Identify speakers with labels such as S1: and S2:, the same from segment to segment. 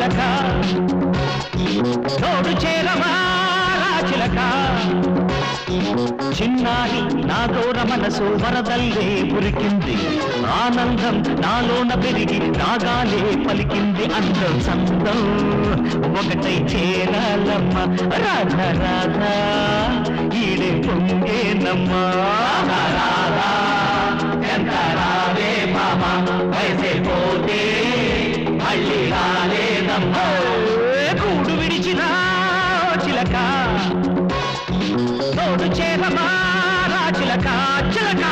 S1: చిలక. తోడు చేరమా చిలక. చిన్నారి నా దూర మనసు వరదల్లే పురికింది. ఆనందం నాలోన పెరిగి రాగాలే పలికింది అందం సందం ఒకటై చేరాలమ్మ రాధ రాధ. ఈడే పొంగేనమ్మ. రాధా ఎంత రావే మామ వయసే పోతే మళ్ళీ రా కూడు విడిచిన చిలక. తోడు చేరమా చిలక చిలక.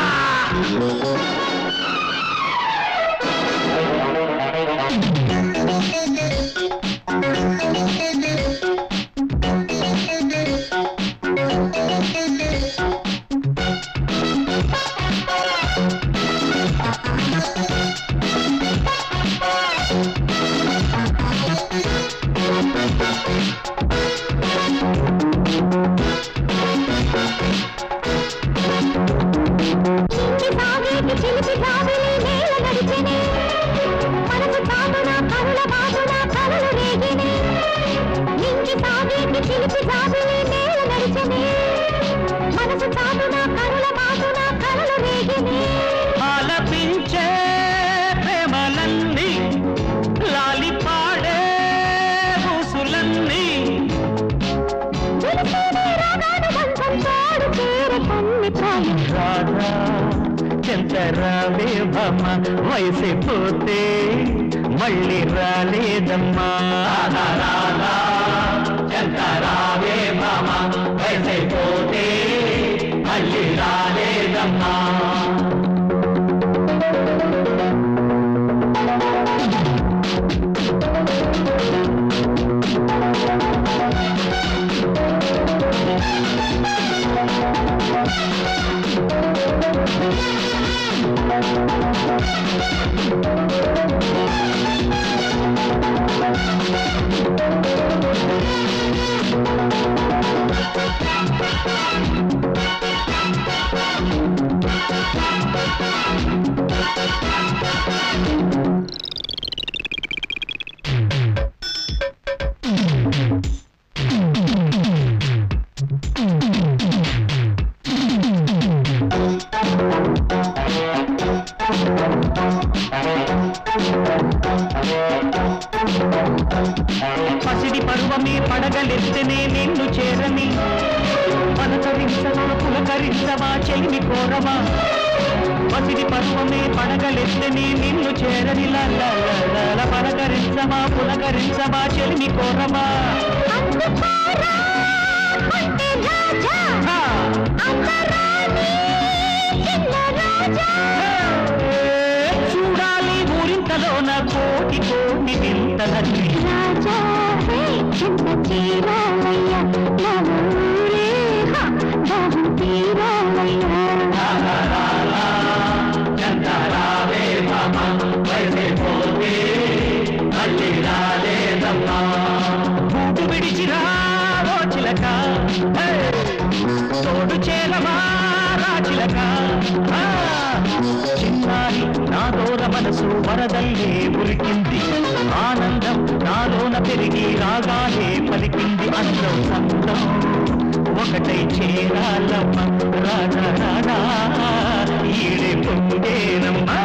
S1: రాధా చెంతరావే భమ వయసే పోతే మళ్ళీ రాలేదమ్మా. రాధా రాధా చెంతరావే భమ వయసే పోతే మళ్ళీ రాలేదమ్మా పసిడి పరువమే పడగలెత్తనే నిన్ను చేరని. పలకరించవా పులకరించవా చెలిమి కోరవా. పసిడి పరువమే పడగలెత్తనే నిన్ను చేరని. లల పలకరించవా పులకరించవా చెలిమి కోరవా. వింతలన్నీ
S2: రాజా హే చింత చీరాలయ్యా నా ఊరే హా దాహం తీరాలయ్యా
S1: చందరావే మామ వయసే పోతే మళ్ళీ రాలేదమ్మా గూడు విడిచిరా ఓ చిలక హే! తోడు చేరమా రా చిలక ఆ! చిన్నారి ఘోర మనసు వరదల్లే ఉరికింది. ఆనందం నాలోన పెరిగి రాగానే పలికింది అందం సంతం. ఒకటై చేరాల రాజా రాజా ఈడే పొందేనమ్మా.